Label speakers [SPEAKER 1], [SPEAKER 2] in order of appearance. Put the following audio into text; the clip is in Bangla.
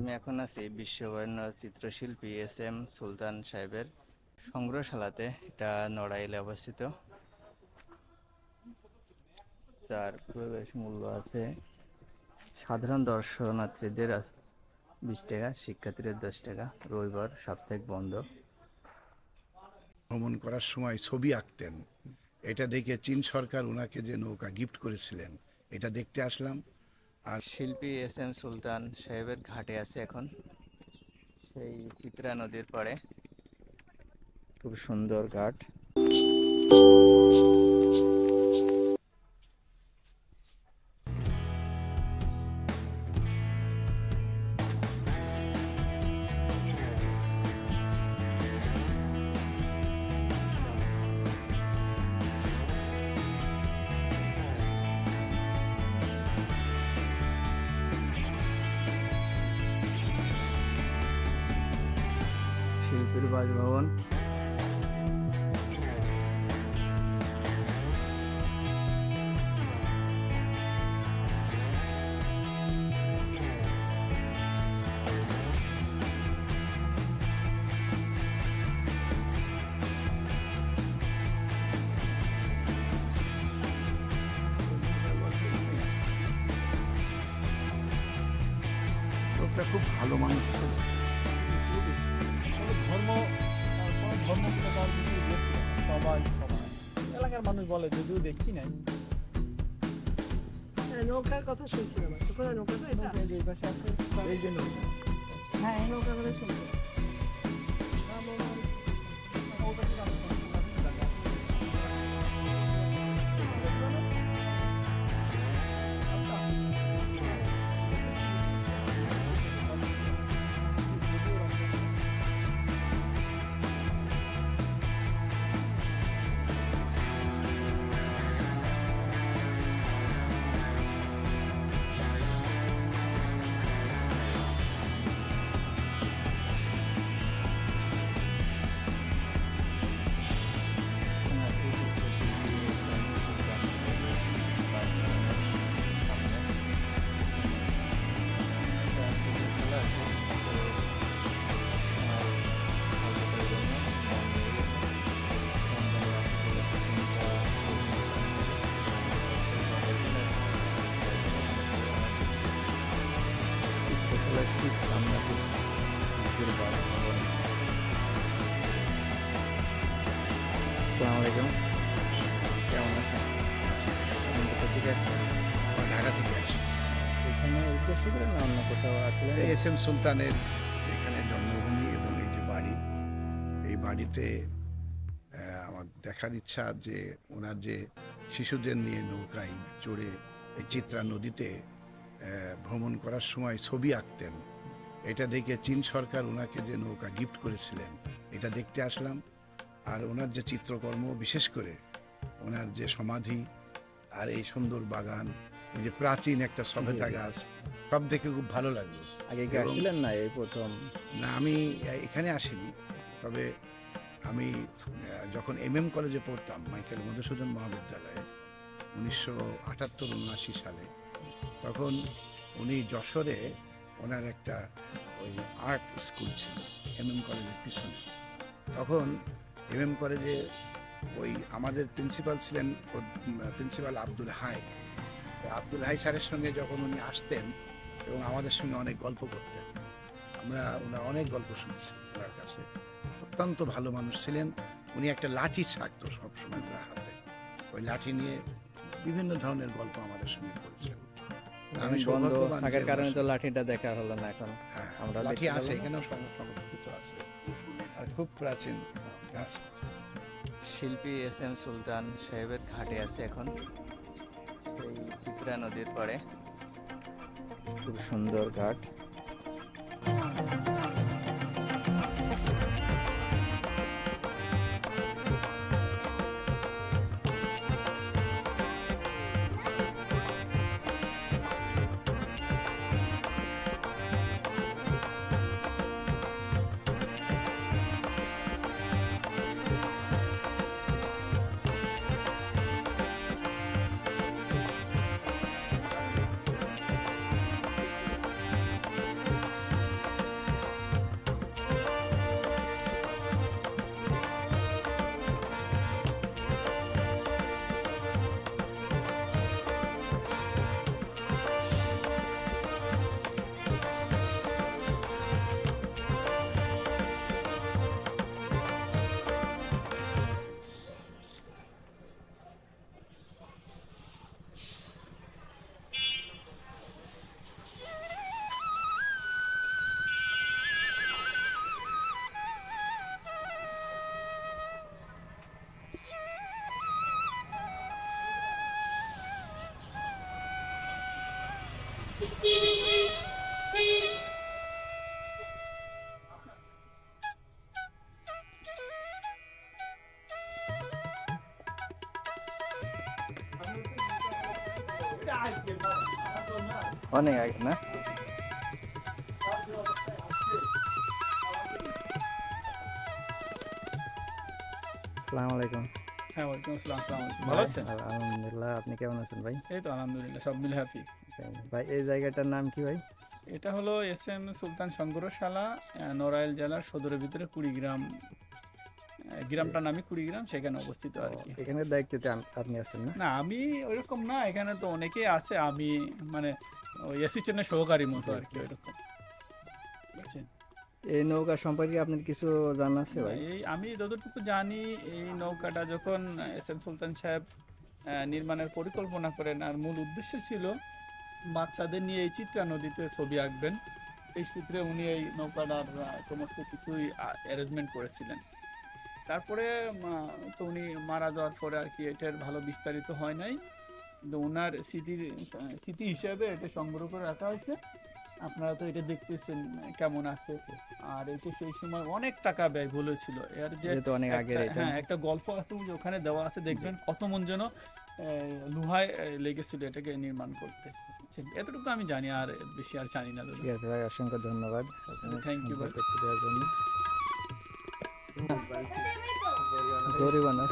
[SPEAKER 1] আমি এখন আছি বিশ্ববর্ণ চিত্রশিল্পী এস এম সুলতান সাহেবের সংগ্রহশালাতে, এটা নড়াইলে অবস্থিত। যার প্রবেশ মূল্য আছে সাধারণ দর্শনার্থীদের বিশ টাকা, শিক্ষার্থীদের দশ টাকা। রবিবার সাপ্তাহিক বন্ধ।
[SPEAKER 2] ভ্রমণ করার সময় ছবি আঁকতেন। এটা দেখে চীন সরকার ওনাকে যে নৌকা গিফট করেছিলেন, এটা দেখতে আসলাম। আর
[SPEAKER 1] শিল্পী এস এম সুলতান সাহেবের ঘাটে আছে এখন। সেই চিত্রা নদীর পাড়ে। খুব সুন্দর ঘাট। শিল্পীর বাসভবন
[SPEAKER 2] খুব ভালো মানুষ।
[SPEAKER 3] ধর্ম ধর্ম বেশি সবাই সবাই এলাকার মানুষ বলে যদিও দেখি নাই।
[SPEAKER 4] হ্যাঁ নৌকার কথা শুনছিলাম। কোথায়
[SPEAKER 3] নৌকা যে পাশে এই যে নৌকা।
[SPEAKER 4] হ্যাঁ এই নৌকার কথা শুনছি
[SPEAKER 1] অন্য কোথাও আসলে?
[SPEAKER 2] এস এম সুলতানের এখানে জন্মভূমি এবং এই যে বাড়ি, এই বাড়িতে আমার দেখার ইচ্ছা যে ওনার যে শিশুদের নিয়ে নৌকায় চড়ে এই চিত্রা নদীতে ভ্রমণ করার সময় ছবি আঁকতেন। এটা দেখে চীন সরকার ওনাকে যে নৌকা গিফট করেছিলেন, এটা দেখতে আসলাম। আর ওনার যে চিত্রকর্ম বিশেষ করে ওনার যে সমাধি আর এই সুন্দর বাগান যে প্রাচীন একটা সভেদা গাছ সব দেখে খুব ভালো লাগল
[SPEAKER 1] আগে আসছিলেন না এই প্রথম?
[SPEAKER 2] না আমি এখানে আসিনি। তবে আমি যখন এম এম কলেজে পড়তাম মাইকেল মধুসূদন মহাবিদ্যালয়ে উনিশশো আটাত্তর উনআশি সালে তখন উনি যশোরে ওনার একটা ওই আর্ট স্কুল ছিল এম এম কলেজের পিছনে। তখন এম এম কলেজে ওই আমাদের প্রিন্সিপাল ছিলেন প্রিন্সিপাল আব্দুল হাই। আব্দুল হাই স্যারের সঙ্গে যখন উনি আসতেন এবং আমাদের সঙ্গে অনেক গল্প করতেন আমরা ওনার অনেক গল্প শুনেছি ওনার কাছে। অত্যন্ত ভালো মানুষ ছিলেন। উনি একটা লাঠি ছাড়তো সবসময় ওনার হাতে। ওই লাঠি নিয়ে বিভিন্ন ধরনের গল্প আমাদের সঙ্গে করেছেন। আমি সৌভাগ্যবান
[SPEAKER 1] থাকার কারণে তো লাঠিটা দেখা হলো না এখন।
[SPEAKER 2] হ্যাঁ,
[SPEAKER 1] আমরা
[SPEAKER 2] লাঠি আছে এখানেও সংরক্ষিত আছে। আর খুব প্রাচীন গাছ।
[SPEAKER 1] শিল্পী এস এম সুলতান সাহেবের ঘাটে আছে এখন এই চিত্রা নদীর পাড়ে। খুব সুন্দর ঘাট।
[SPEAKER 4] 玩哪个呢？Assalamualaikum.
[SPEAKER 3] হ্যাঁ ওয়ালাইকুম আসসালাম আসসালামু আলাইকুম। ভালো আছেন?
[SPEAKER 4] আলহামদুলিল্লাহ আপনি কেমন আছেন ভাই?
[SPEAKER 3] এই তো আলহামদুলিল্লাহ সব মিলে হ্যাপি
[SPEAKER 4] ভাই এই জায়গাটার নাম কি ভাই?
[SPEAKER 3] এটা হলো এস এম সুলতান সংগ্রহশালা নড়াইল জেলার সদরের ভিতরে কুড়িগ্রাম। গ্রামটার নামই কুড়িগ্রাম সেখানে অবস্থিত আর কি।
[SPEAKER 4] এখানে দায়িত্বতে আপনি আছেন না?
[SPEAKER 3] না আমি ওইরকম না এখানে তো অনেকেই আছে আমি মানে ওই অ্যাসিস্ট্যান্টের সহকারী মতো আর কি ওইরকম। বুঝছেন?
[SPEAKER 4] এই নৌকা সম্পর্কে আপনার কিছু জানা আছে ভাই?
[SPEAKER 3] এই আমি যতটুকু জানি এই নৌকাটা যখন এস এম সুলতান সাহেব নির্মাণের পরিকল্পনা করেন আর মূল উদ্দেশ্য ছিল বাচ্চাদের নিয়ে এই চিত্রা নদীতে ছবি আঁকবেন। এই সূত্রে উনি এই নৌকাটার সমস্ত কিছুই অ্যারেঞ্জমেন্ট করেছিলেন। তারপরে তো উনি মারা যাওয়ার পরে আর কি এটার ভালো বিস্তারিত হয় নাই। কিন্তু ওনার স্মৃতির স্মৃতি হিসেবে এটা সংগ্রহ করে রাখা হয়েছে। আপনারা তো এটা দেখতেছেন কেমন আছে? আর এটা সেই সময় অনেক টাকা ব্যয় বলেছিল এর যে
[SPEAKER 4] অনেক এটা
[SPEAKER 3] হ্যাঁ একটা গল্প আছে যে ওখানে দেওয়া আছে দেখবেন কত মন যেন লোহায় লেগেছিল এটাকে নির্মাণ করতে। এতটুকু আমি জানি আর বেশি আর জানি না
[SPEAKER 4] ঠিক আছে ভাই অসংখ্য ধন্যবাদ।
[SPEAKER 3] থ্যাংক।
[SPEAKER 4] তথ্য দেওয়ার জন্য। জরিমানা